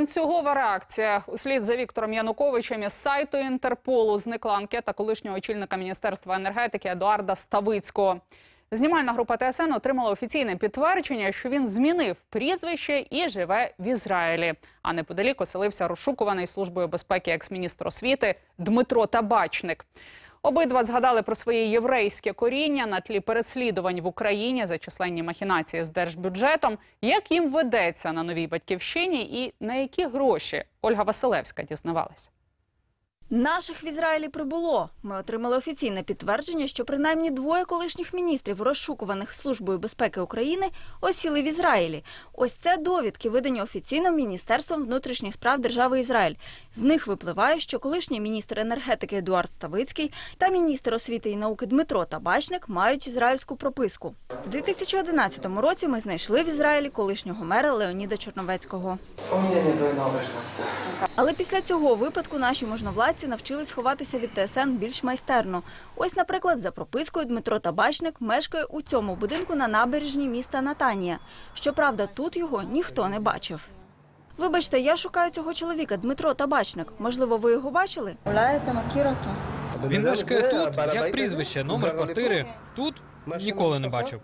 Ланцюгова реакція. Услід за Віктором Януковичем із сайту Інтерполу зникла анкета колишнього очільника Міністерства енергетики Едуарда Ставицького. Знімальна група ТСН отримала офіційне підтвердження, що він змінив прізвище і живе в Ізраїлі. А неподалік оселився розшукуваний службою безпеки екс-міністр освіти Дмитро Табачник. Обидва згадали про своє єврейське коріння на тлі переслідувань в Україні за численні махінації з держбюджетом. Як їм ведеться на новій батьківщині і на які гроші Ольга Василевська дізнавалась. Наших в Ізраїлі прибуло. Ми отримали офіційне підтвердження, що принаймні двоє колишніх міністрів, розшукуваних Службою безпеки України, осіли в Ізраїлі. Ось це довідки, видані офіційно Міністерством внутрішніх справ держави Ізраїль. З них випливає, що колишній міністр енергетики Едуард Ставицький та міністр освіти і науки Дмитро Табачник мають ізраїльську прописку. В 2011 році ми знайшли в Ізраїлі колишнього мера Леоніда Чорновецького. Але після цього випадку наші можновладці навчились ховатися від ТСН більш майстерно. Ось, наприклад, за пропискою Дмитро Табачник мешкає у цьому будинку на набережній міста Натанія. Щоправда, тут його ніхто не бачив. Вибачте, я шукаю цього чоловіка, Дмитро Табачник. Можливо, ви його бачили? Він мешкає тут, як прізвище, номер квартири. Тут ніколи не бачив.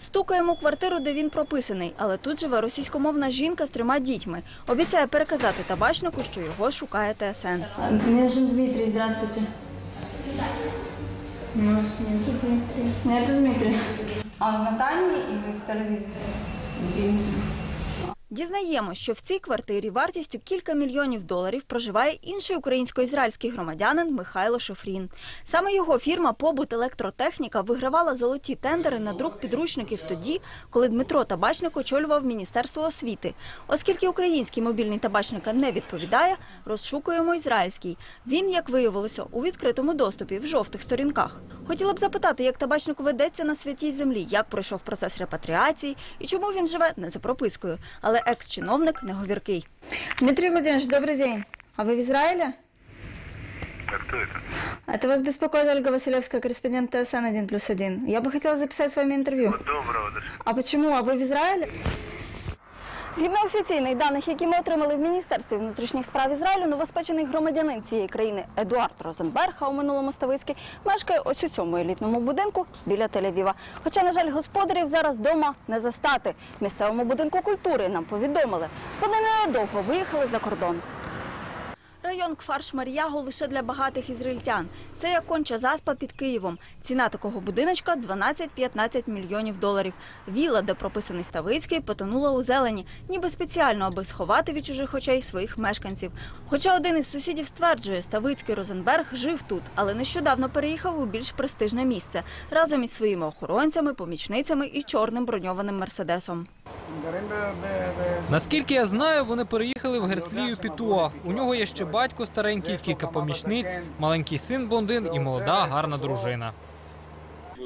Стукаємо у квартиру, де він прописаний, але тут живе російськомовна жінка з трьома дітьми. Обіцяє переказати табачнику, що його шукає ТСН. Меня зовут Дмитрий, здравствуйте. У нас нету. А в Натании і в Тель-Авиве? Дізнаємо, що в цій квартирі вартістю кілька мільйонів доларів проживає інший українсько-ізраїльський громадянин Михайло Шофрін. Саме його фірма Побут Електротехніка вигравала золоті тендери на друк підручників тоді, коли Дмитро Табачник очолював Міністерство освіти. Оскільки український мобільний табачника не відповідає, розшукуємо ізраїльський. Він, як виявилося, у відкритому доступі в жовтих сторінках. Хотіла б запитати, як табачнику ведеться на святій землі, як пройшов процес репатріації і чому він живе не за пропискою. Але екс-чиновник неговіркий. Дмитрий Владимирович, добрый день. А вы в Израиле? А кто это? Это вас беспокоит Ольга Василевская, корреспондент ТСН 1 плюс 1. Я бы хотела записать с вами интервью. Доброго даже. А почему? А вы в Израиле? Згідно офіційних даних, які ми отримали в Міністерстві внутрішніх справ Ізраїлю, новоспечений громадянин цієї країни Едуард Розенберг, а у минулому Ставицький, мешкає ось у цьому елітному будинку біля Тель-Авіва. Хоча, на жаль, господарів зараз вдома не застати. В місцевому будинку культури нам повідомили. Вони ненадовго виїхали за кордон. Район Кфар-Шмар'ягу лише для багатих ізраїльтян. Це як конча заспа під Києвом. Ціна такого будиночка 12-15 мільйонів доларів. Віла, де прописаний Ставицький, потонула у зелені, ніби спеціально, аби сховати від чужих очей своїх мешканців. Хоча один із сусідів стверджує, Ставицький Розенберг жив тут, але нещодавно переїхав у більш престижне місце разом із своїми охоронцями, помічницями і чорним броньованим мерседесом. Наскільки я знаю, вони переїхали в Герцлію Пітуах. У нього є ще батько старенький, кілька помічниць, маленький син блондин і молода гарна дружина.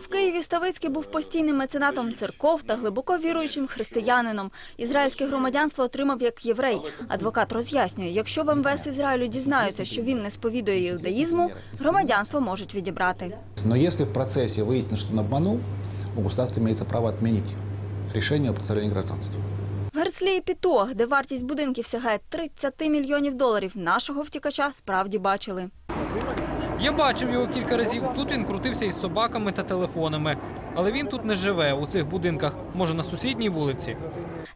В Києві Ставицький був постійним меценатом церков та глибоко віруючим християнином. Ізраїльське громадянство отримав як єврей. Адвокат роз'яснює, якщо в МВС Ізраїлю дізнаються, що він не сповідує іудаїзму, громадянство можуть відібрати. Но если в процессе выяснится, что он обманул, у государства имеется право отменить решение о представлении гражданства. В Герцлії Піто, де вартість будинків сягає 30 мільйонів доларів, нашого втікача справді бачили. Я бачив його кілька разів. Тут він крутився із собаками та телефонами Але він тут не живе у цих будинках, може на сусідній вулиці.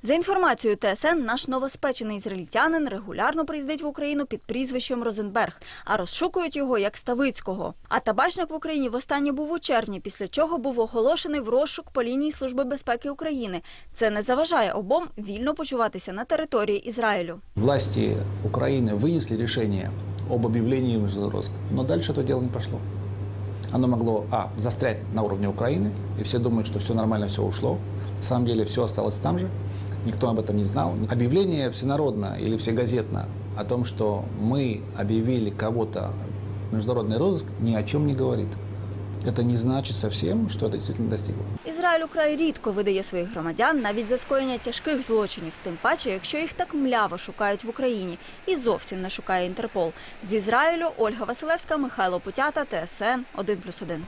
За інформацією ТСН, наш новоспечений ізраїльтянин регулярно приїздить в Україну під прізвищем Розенберг, а розшукують його як Ставицького. А табачник в Україні востаннє був у червні, після чого був оголошений в розшук по лінії Служби безпеки України. Це не заважає обом вільно почуватися на території Ізраїлю. Власти Украины вынесли решение об объявлении международного розыска, но дальше это дело не пошло. Оно могло, а, застрять на уровне Украины, и все думают, что все нормально, все ушло. На самом деле все осталось там же, никто об этом не знал. Объявление всенародно или всегазетно о том, что мы объявили кого-то в международный розыск, ни о чем не говорит. Это не значит совсем, что это действительно достигло. Ізраїль украй рідко видає своїх громадян навіть за скоєння тяжких злочинів, тим паче, якщо їх так мляво шукають в Україні і зовсім не шукає Інтерпол. З Ізраїлю Ольга Василевська, Михайло Путята, ТСН 1+,1.